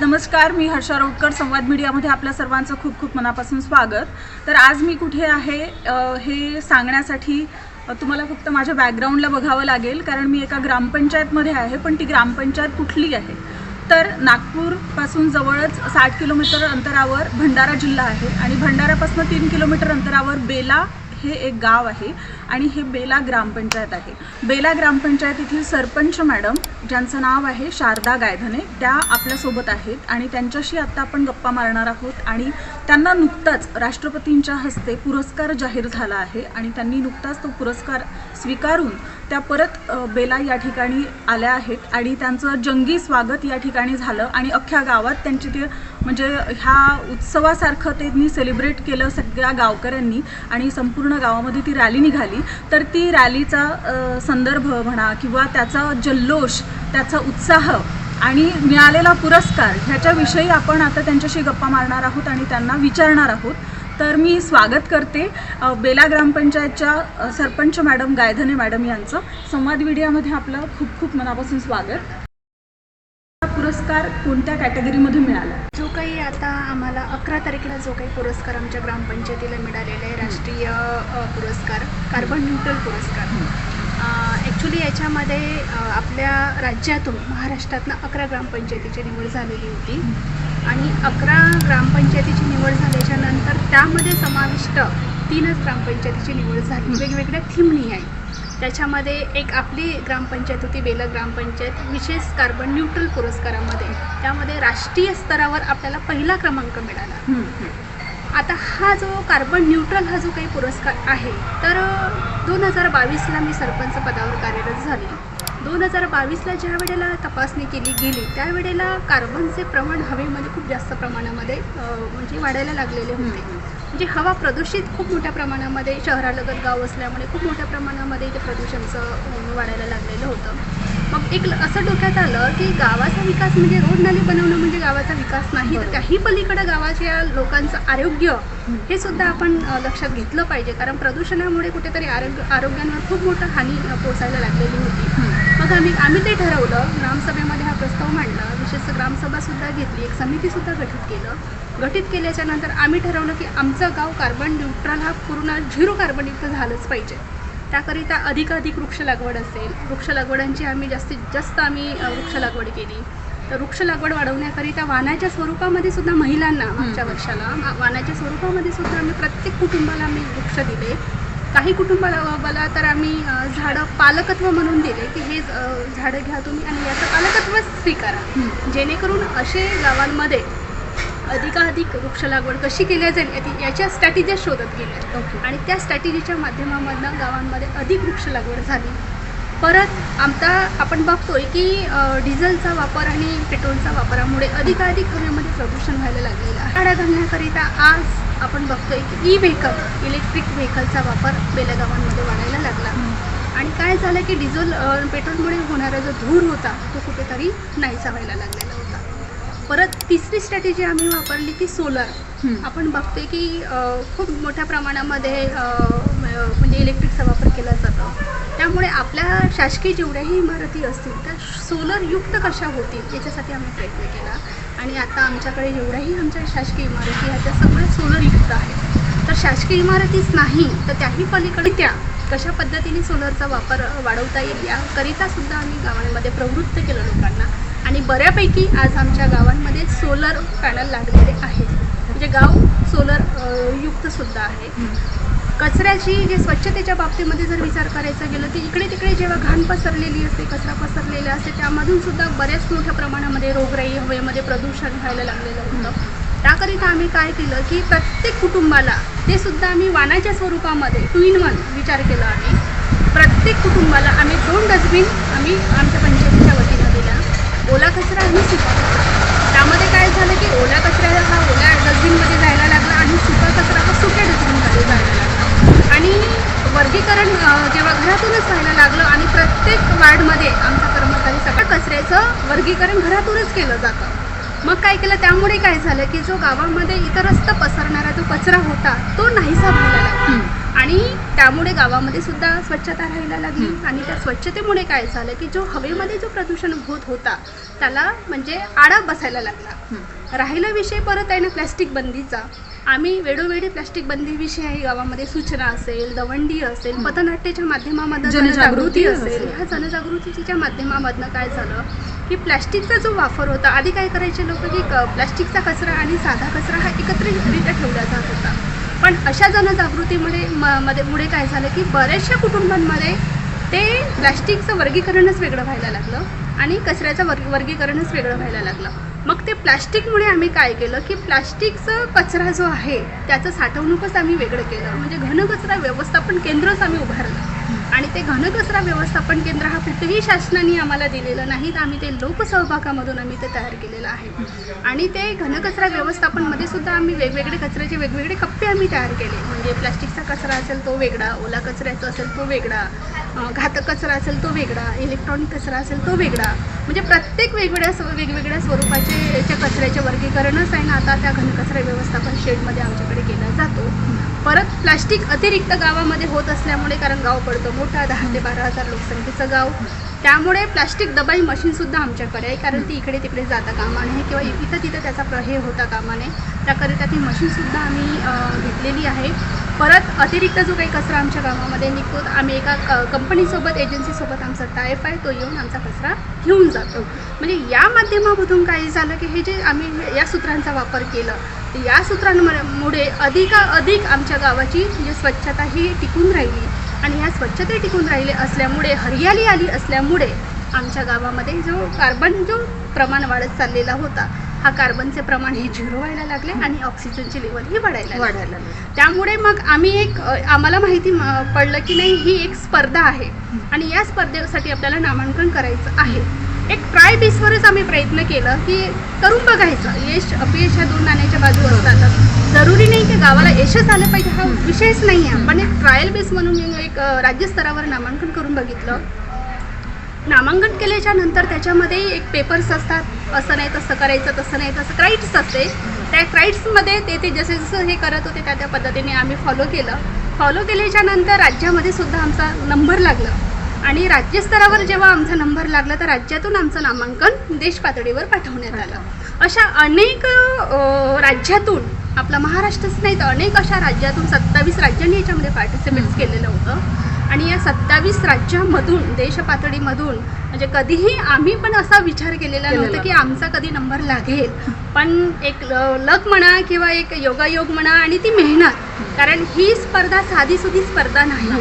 नमस्कार मी हर्षा रोडकर संवाद मीडियामध्ये आपल्या सर्वांचं खूप खूप मनापासून स्वागत. तर आज मी कुठे आहे हे सांगण्यासाठी तुम्हाला फक्त माझ्या बॅकग्राऊंडला बघावं लागेल कारण मी एका ग्रामपंचायतमध्ये आहे पण ती ग्रामपंचायत कुठली आहे? तर नागपूरपासून जवळच साठ किलोमीटर अंतरावर भंडारा जिल्हा आहे आणि भंडाऱ्यापासून तीन किलोमीटर अंतरावर बेला हे एक गाव आहे आणि हे बेला ग्रामपंचायत आहे. बेला ग्रामपंचायतीतील सरपंच मॅडम ज्यांचं नाव आहे शारदा गायधने त्या आपल्यासोबत आहेत आणि त्यांच्याशी आत्ता आपण गप्पा मारणार आहोत. आणि त्यांना नुकताच राष्ट्रपतींच्या हस्ते पुरस्कार जाहीर झाला आहे आणि त्यांनी नुकताच तो पुरस्कार स्वीकारून त्या परत बेला या ठिकाणी आल्या आहेत. आणि त्यांचं जंगी स्वागत या ठिकाणी झालं आणि अख्ख्या गावात त्यांची ते म्हणजे ह्या उत्सवासारखं त्यांनी सेलिब्रेट केलं सगळ्या गावकऱ्यांनी आणि संपूर्ण गावामध्ये ती रॅली निघाली. तर ती रॅलीचा संदर्भ म्हणा किंवा त्याचा जल्लोष त्याचा उत्साह आणि मिळालेला पुरस्कार ह्याच्याविषयी आपण आता त्यांच्याशी गप्पा मारणार आहोत आणि त्यांना विचारणार आहोत. तर मी स्वागत करते बेला ग्रामपंचायतच्या सरपंच मॅडम गायधने मॅडम यांचं. संवाद मीडियामध्ये आपलं खूप खूप मनापासून स्वागत. हा पुरस्कार कोणत्या कॅटेगरीमध्ये मिळाला? जो काही आता आम्हाला अकरा तारखेला जो काही पुरस्कार आमच्या ग्रामपंचायतीला मिळालेला आहे राष्ट्रीय पुरस्कार कार्बन न्यूट्रल पुरस्कार. ॲक्च्युली याच्यामध्ये आपल्या राज्यातून महाराष्ट्रातनं अकरा ग्रामपंचायतीची निवड झालेली होती. आणि अकरा ग्रामपंचायतीची निवड झाल्याच्यानंतर त्यामध्ये समाविष्ट तीनच ग्रामपंचायतीची निवड झाली. वेगवेगळ्या थीमनी आहे त्याच्यामध्ये एक आपली ग्रामपंचायत होती बेला ग्रामपंचायत विशेष कार्बन न्यूट्रल पुरस्कारामध्ये. त्यामध्ये राष्ट्रीय स्तरावर आपल्याला पहिला क्रमांक मिळाला. आता हा जो कार्बन न्यूट्रल हा जो काही पुरस्कार आहे तर दोन हजार बावीसला मी सरपंच पदावर कार्यरत झाली. दोन हजार बावीसला ज्या वेळेला तपासणी केली गेली त्यावेळेला कार्बनचे प्रमाण हवेमध्ये खूप जास्त प्रमाणामध्ये म्हणजे वाढायला लागलेले होते. म्हणजे हवा प्रदूषित खूप मोठ्या प्रमाणामध्ये शहरालगत गाव असल्यामुळे खूप मोठ्या प्रमाणामध्ये इथे प्रदूषणचं वाढायला लागलेलं होतं. मग एक असं डोक्यात आलं की गावाचा विकास म्हणजे रोड नाली बनवणं म्हणजे गावाचा विकास नाही तर. त्याही पलीकडे गावाच्या लोकांचं आरोग्य हे सुद्धा आपण लक्षात घेतलं पाहिजे. कारण प्रदूषणामुळे कुठेतरी आरोग्य आरोग्यांवर खूप मोठं हानी पोचायला लागलेली होती. मग आम्ही आम्ही ते ठरवलं ग्रामसभेमध्ये हा प्रस्ताव मांडला. विशेष ग्रामसभासुद्धा घेतली एक समितीसुद्धा गठीत केलं. गठीत केल्याच्यानंतर आम्ही ठरवलं की आमचं गाव कार्बन न्यूट्रल हा पूर्ण झिरो कार्बनयुक्त झालंच पाहिजे. त्याकरिता अधिकाधिक वृक्ष लागवड असेल. वृक्ष लागवडांची आम्ही जास्तीत जास्त आम्ही वृक्ष लागवड केली. तर वृक्ष लागवड वाढवण्याकरिता वाहनाच्या स्वरूपामध्ये सुद्धा महिलांना मागच्या वर्षाला वाहनाच्या स्वरूपामध्ये सुद्धा आम्ही प्रत्येक कुटुंबाला आम्ही वृक्ष दिले. काही कुटुंबाला तर आम्ही झाडं पालकत्व म्हणून दिले की हे झाडं घ्या तुम्ही आणि याचं पालकत्व स्वीकारा. जेणेकरून असे गावांमध्ये अधिकाधिक वृक्ष लागवड कशी केल्या जाईल याची- याच्या स्ट्रॅटेजी शोधत गेल्या ओके. आणि त्या स्ट्रॅटेजीच्या माध्यमामधनं गावांमध्ये अधिक वृक्ष लागवड झाली. परत आमचा आपण बघतोय की डिझेलचा वापर आणि पेट्रोलचा वापरामुळे अधिकाधिक हवेमध्ये प्रदूषण व्हायला लागलेलं आहे. गाड्या घालण्याकरिता आज आपण बघतोय की ई व्हेकल इलेक्ट्रिक व्हेकलचा वापर बेल्या गावांमध्ये वाढायला लागला. आणि काय झालं की डिझेल पेट्रोलमुळे होणारा जो धूर होता तो कुठेतरी नाहीसा व्हायला लागलेला होता. परत तिसरी स्ट्रॅटेजी आम्ही वापरली ती सोलर. आपण बघतोय की खूप मोठ्या प्रमाणामध्ये म्हणजे इलेक्ट्रिकचा वापर केला जातो. त्यामुळे आपल्या शासकीय जेवढ्याही इमारती असतील त्या सोलर युक्त कशा होतील याच्यासाठी आम्ही प्रयत्न केला. आणि आता आमच्याकडे जेवढ्याही आमच्या शासकीय इमारती आहेत त्या सगळ्या सोलर युक्त आहेत. तर शासकीय इमारतीच नाही तर त्याही पलीकडे त्या. कशा पद्धतीने सोलरचा वापर वाढवता येईल याकरिता सुद्धा आम्ही गावांमध्ये प्रवृत्त केलं लोकांना. आणि बऱ्यापैकी आज आमच्या गावांमध्ये सोलर पॅनल लागलेले आहेत. म्हणजे गाव सोलर युक्तसुद्धा युक्त सुद्धा आहे. कचऱ्याची जे स्वच्छतेच्या बाबतीमध्ये जर विचार करायचा गेलं तर इकडे तिकडे जेव्हा घाण पसरलेली असते कचरा पसरलेला असते त्यामधून सुद्धा बऱ्याच मोठ्या प्रमाणामध्ये रोगराई हवेमध्ये प्रदूषण व्हायला लागलेलं होतं. त्याकरिता आम्ही काय केलं की प्रत्येक कुटुंबाला ते सुद्धा आम्ही वाणाच्या स्वरूपामध्ये टू इन वन विचार केला आम्ही. प्रत्येक कुटुंबाला आम्ही दोन डस्टबिन आम्ही आमच्या पंचायतीच्या वतीनं दिला. ओला कचरा आणि सुका कचरा. त्यामध्ये काय झालं की ओला कचरा हा ओल्या डस्टबिनमध्ये जायला लागला आणि सुका कचरा हा सुक्या डस्टबिनमध्ये जायला लागला. आणि वर्गीकरण जेव्हा घरातूनच व्हायला लागलं आणि प्रत्येक वार्डमध्ये आमचा कर्मचारी सगळं कचऱ्याचं वर्गीकरण घरातूनच केलं जातं. मग काय केलं? त्यामुळे काय झालं की जो गावामध्ये इतरस्त पसरणारा जो कचरा होता तो नाहीसा व्हायला लागला. आणि त्यामुळे गावामध्ये सुद्धा स्वच्छता राहायला लागली. आणि त्या स्वच्छतेमुळे काय झालं की जो हवेमध्ये जो प्रदूषण होत होता त्याला म्हणजे आडा बसायला लागला. राहिला विषय परत आहे ना प्लॅस्टिक बंदीचा. आम्ही वेळोवेळी प्लॅस्टिक बंदीविषयी गावामध्ये सूचना असेल दवंडी असेल. पथनाट्याच्या माध्यमामधून जनजागृती असेल. ह्या जनजागृतीच्या माध्यमामधनं काय झालं की प्लॅस्टिकचा जो वापर होता आधी काय करायचे लोक की प्लॅस्टिकचा कचरा आणि साधा कचरा हा एकत्रितरित्या ठेवला जात होता पण अशा जनजागृतीमुळे म- मध्ये मुळे काय झालं की बऱ्याचशा कुटुंबांमध्ये ते प्लॅस्टिकचं वर्गीकरणच वेगळं व्हायला लागलं आणि कचऱ्याचं वर्ग वर्गीकरणच वेगळं व्हायला लागलं मग ते प्लॅस्टिकमुळे आम्ही काय केलं की प्लास्टिकचं कचरा जो आहे त्याचं साठवणूकच आम्ही वेगळं केलं. म्हणजे घनकचरा व्यवस्थापन केंद्रच आम्ही उभारलं. आणि ते घनकचरा व्यवस्थापन केंद्र हा कुठेही शासनाने आम्हाला दिलेलं नाही तर आम्ही ते लोकसहभागामधून आम्ही ते तयार केलेलं आहे. आणि ते घनकचरा व्यवस्थापनमध्ये सुद्धा आम्ही वेगवेगळे कचऱ्याचे वेगवेगळे कप्पे आम्ही तयार केले. म्हणजे प्लास्टिकचा कचरा असेल तो वेगळा ओला कचऱ्याचा असेल तो वेगळा. घातक कचरा असेल तो वेगळा इलेक्ट्रॉनिक कचरा असेल तो वेगळा. म्हणजे प्रत्येक वेगवेगळ्या स्व- वेगवेगळ्या स्वरूपाचे याच्या कचऱ्याचे वर्गीकरणच आहे ना आता त्या घनकचरा व्यवस्थापन शेडमध्ये आमच्याकडे केला जातो. परत प्लास्टिक अतिरिक्त गावामध्ये होत असल्यामुळे कारण गाव पडतं मोठा दहा ते बारा हजार लोकसंख्येचं गाव. त्यामुळे प्लास्टिक दबाई मशीनसुद्धा आमच्याकडे आहे कारण ती इकडे तिकडे जाता कामा नये किंवा इथं तिथं त्याचा प्र हे होता कामा नये. त्याकरिता ती मशीनसुद्धा आम्ही घेतलेली आहे. परत अतिरिक्त जो काही कचरा आमच्या गावामध्ये निघतो आम्ही एका क कंपनीसोबत एजन्सीसोबत आमचा टायप आहे तो येऊन आमचा कचरा घेऊन जातो. म्हणजे या माध्यमामधून काही झालं की हे जे आम्ही या सूत्रांचा वापर केला या सूत्रांमुळे अधिकाधिक आमच्या गावाची म्हणजे स्वच्छता ही टिकून राहिली. आणि ह्या स्वच्छते टिकून राहिले असल्यामुळे हरियाली आली असल्यामुळे आमच्या गावामध्ये जो कार्बन जो प्रमाण वाढत चाललेला होता हा कार्बनचे प्रमाण हे झिरो व्हायला लागले आणि ऑक्सिजनची लेवल ही वाढायला. वाढायला लागले. त्यामुळे मग आम्ही एक आम्हाला माहिती पडलं की नाही ही एक स्पर्धा आहे. आणि या स्पर्धेसाठी आपल्याला नामांकन करायचं आहे. एक ट्राय बेसवरच आम्ही प्रयत्न केलं की करून बघायचं. यश अपयश ह्या दोन नाण्याच्या बाजू असतातच जरुरी नाही की गावाला यशच आलं पाहिजे हा विषयच नाही आहे. पण एक ट्रायल बेस म्हणून मी एक राज्यस्तरावर नामांकन करून बघितलं. नामांकन केल्याच्यानंतर त्याच्यामध्ये एक पेपर्स असतात. असं नाही तसं करायचं तसं नाही तसं क्राईट्स असते. त्या क्राईट्समध्ये ते ते जसे जसं हे करत होते त्या त्या पद्धतीने आम्ही फॉलो केलं. फॉलो केल्याच्यानंतर राज्यामध्ये सुद्धा आमचा नंबर लागला. आणि राज्यस्तरावर जेव्हा आमचा नंबर लागला तर राज्यातून आमचं नामांकन देश पातळीवर पाठवण्यात आलं. अशा अनेक राज्यातून आपला महाराष्ट्रच नाही तर अनेक अशा राज्यातून सत्तावीस राज्यांनी याच्यामध्ये पार्टिसिपेट केलेलं होतं. आणि या सत्तावीस राज्यामधून देश पातळीमधून म्हणजे कधीही आम्ही पण असा विचार केलेला. नव्हता की आमचा कधी नंबर लागेल. पण एक लक म्हणा किंवा एक योगायोग म्हणा आणि ती मेहनत. कारण ही स्पर्धा साधीसुधी स्पर्धा नाही.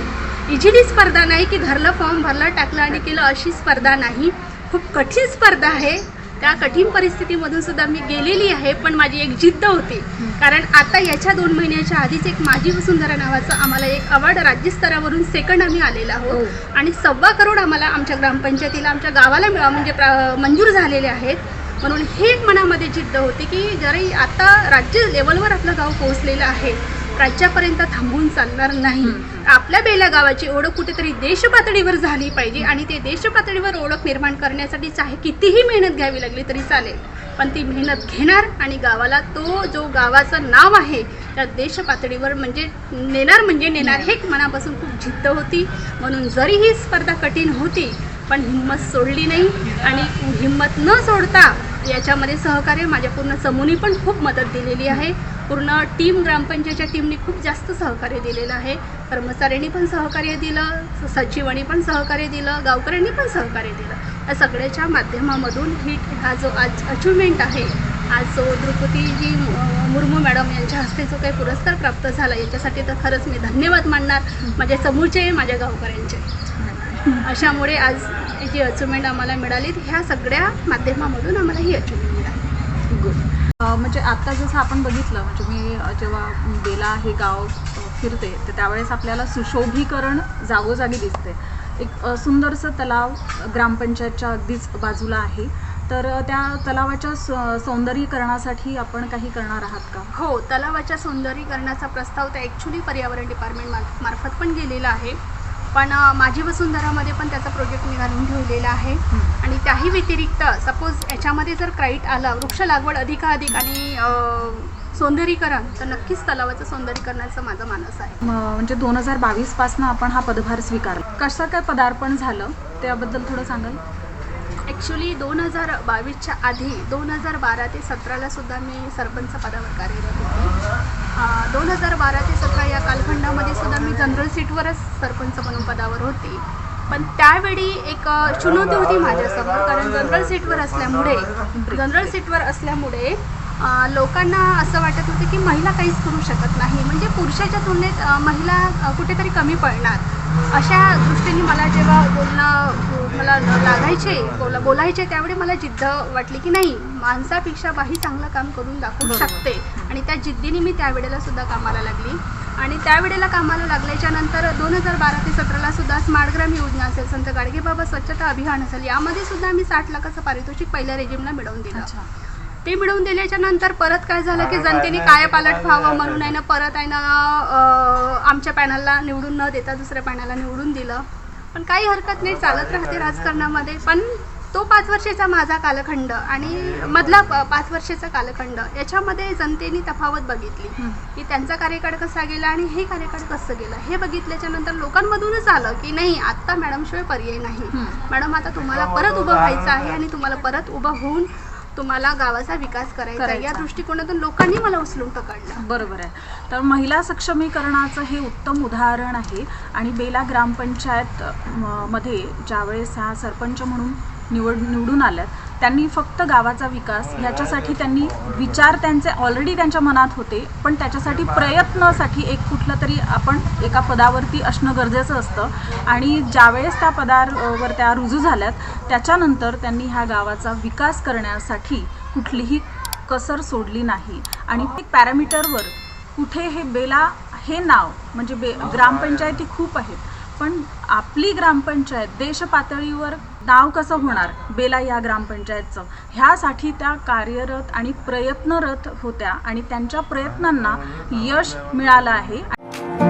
इझिली स्पर्धा नाही की घरलं फॉर्म भरलं टाकलं आणि केलं अशी स्पर्धा नाही. खूप कठीण स्पर्धा आहे. त्या कठीण परिस्थितीमधून सुद्धा मी गेलेली आहे पण माझी एक जिद्द होती. कारण आता याच्या दोन महिन्याच्या आधीच एक माझी वसुंधरा नावाचं आम्हाला एक अवॉर्ड राज्यस्तरावरून सेकंड आम्ही आलेला हो. आहोत आणि सव्वा करोड आम्हाला आमच्या ग्रामपंचायतीला आमच्या गावाला मिळा- म्हणजे प्रा- मंजूर झालेले आहेत. म्हणून हे एक मनामध्ये जिद्द होती की जरी आता राज्य लेवलवर आपलं गाव पोहोचलेलं आहे राज्यापर्यंत थांबून चालणार नाही. आपल्या बेला गावाची ओळख कुठेतरी देशपातळीवर झाली पाहिजे आणि ते देशपातळीवर ओळख निर्माण करण्यासाठी चाहे कितीही मेहनत घ्यावी लागली तरी चालेल. पण ती मेहनत घेणार आणि गावाला तो जो गावाचं नाव आहे त्या देशपातळीवर म्हणजे नेणार म्हणजे नेणार हे मनापासून खूप जिद्द होती. म्हणून जरी ही स्पर्धा कठीण होती पण हिंमत सोडली नाही आणि हिंमत न सोडता याच्यामध्ये सहकार्य माझ्या पूर्ण समूनी पण खूप मदत दिलेली आहे. पूर्ण टीम ग्रामपंचायतच्या टीमने खूप जास्त सहकार्य दिलेलं आहे. कर्मचाऱ्यांनी पण सहकार्य दिलं सचिवांनी पण सहकार्य दिलं गावकऱ्यांनी पण सहकार्य दिलं. या सगळ्याच्या माध्यमामधून ही हा जो आज अचिव्हमेंट आहे आज जो द्रौपदीजी मुर्मू मॅडम यांच्या हस्ते जो काही पुरस्कार प्राप्त झाला याच्यासाठी तर खरंच मी धन्यवाद मानणार. माझ्या समूरचे माझ्या गावकऱ्यांचे. अशामुळे आज जी अचिव्हमेंट आम्हाला मिळाली ह्या सगळ्या माध्यमामधून आम्हाला ही अचिव्हमेंट मिळाली. गुड म्हणजे आता जसं आपण बघितलं म्हणजे मी जेव्हा बेला हे गाव फिरते तर त्यावेळेस आपल्याला सुशोभीकरण जागोजागी दिसते. एक सुंदरसं तलाव ग्रामपंचायतच्या अगदीच बाजूला आहे. तर त्या तलावाच्या सौंदर्यीकरणासाठी आपण काही करणार आहात का? हो तलावाच्या सौंदर्यीकरणाचा प्रस्ताव त्या ॲक्च्युली पर्यावरण डिपार्टमेंट मार्फत पण गेलेला आहे. पण माझी वसुंधरामध्ये पण त्याचा प्रोजेक्ट मी घालून ठेवलेला आहे. आणि त्याही व्यतिरिक्त सपोज याच्यामध्ये जर क्राईट आलं वृक्ष लागवड अधिकाधिक आणि सौंदर्यीकरण तर नक्कीच तलावाचं सौंदर्यीकरणाचं माझं मानस आहे. म्हणजे दोन हजार बावीस पासनं आपण हा पदभार स्वीकारला. कसं काय पदार्पण झालं? त्याबद्दल थोडं सांगाल? ॲक्च्युली दोन हजार बावीसच्या आधी दोन हजार बारा ते सतराला सुद्धा मी सरपंच पदावर कार्यरत होते. दोन हजार बारा ते सतरा या कालखंडामध्ये सुद्धा मी जनरल सीटवरच सरपंच म्हणून पदावर होते. पण त्यावेळी एक चुनौती होती माझ्यासमोर कारण जनरल सीटवर असल्यामुळे जनरल सीटवर असल्यामुळे लोकांना असं वाटत होतं की महिला काहीच करू शकत नाही. म्हणजे पुरुषाच्या तुलनेत महिला कुठेतरी कमी पडणार. अशा दृष्टीने मला जेव्हा बोलणं मला लागायचे बोला बोलायचे त्यावेळी मला जिद्द वाटली की नाही माणसापेक्षा बाही चांगलं काम करून दाखवू. शकते. आणि त्या जिद्दीने मी त्यावेळेला सुद्धा कामाला लागली. आणि त्यावेळेला कामाला लागल्याच्या नंतर दोन हजार बारा ते सतराला सुद्धा स्मार्ट ग्राम योजना असेल संत गाडगेबाबा स्वच्छता अभियान असेल यामध्ये सुद्धा आम्ही साठ लाखाचं पारितोषिक पहिल्या रेजिमला मिळवून दिलं. ते मिळवून दिल्याच्या नंतर परत काय झालं की जनतेने काय पालट व्हावं म्हणून आहे ना परत आहे ना आमच्या पॅनलला निवडून न देता दुसऱ्या पॅनलला निवडून दिलं. पण काही हरकत नाही चालत राहते राजकारणामध्ये. पण तो पाच वर्षाचा माझा कालखंड आणि मधला पाच वर्षाचा कालखंड याच्यामध्ये जनतेने तफावत बघितली. की त्यांचा कार्यकाळ कसा गेला आणि हे कार्यकाळ कसं गेलं? हे बघितल्याच्या नंतर लोकांमधूनच आलं की नाही आत्ता मॅडमशिवाय पर्याय नाही. मॅडम आता तुम्हाला परत उभं व्हायचं आहे आणि तुम्हाला परत उभं होऊन तुम्हाला गावाचा विकास करायचा. या. दृष्टिकोनातून लोकांनी मला उचलून पकडलं बरोबर आहे तर महिला सक्षमीकरणाचं हे उत्तम उदाहरण आहे आणि बेला ग्रामपंचायत म- मध्ये ज्यावेळेस ह्या सरपंच म्हणून निवड निवडून आल्यात त्यांनी फक्त गावाचा विकास ह्याच्यासाठी त्यांनी विचार त्यांचे ऑलरेडी त्यांच्या मनात होते पण त्याच्यासाठी प्रयत्नासाठी एक कुठलं तरी आपण एका पदावरती असणं गरजेचं असतं. आणि ज्यावेळेस त्या पदावर त्या रुजू झाल्यात त्याच्यानंतर त्यांनी ह्या गावाचा विकास करण्यासाठी कुठलीही कसर सोडली नाही. आणि एक पॅरामीटरवर कुठे हे बेला हे नाव म्हणजे बे ग्रामपंचायती खूप आहेत. पण आपली ग्रामपंचायत देश पातळीवर नाव कसं होणार? बेला या ग्रामपंचायतचं. ह्यासाठी त्या कार्यरत आणि प्रयत्नरत होत्या आणि त्यांच्या प्रयत्नांना यश मिळालं आहे.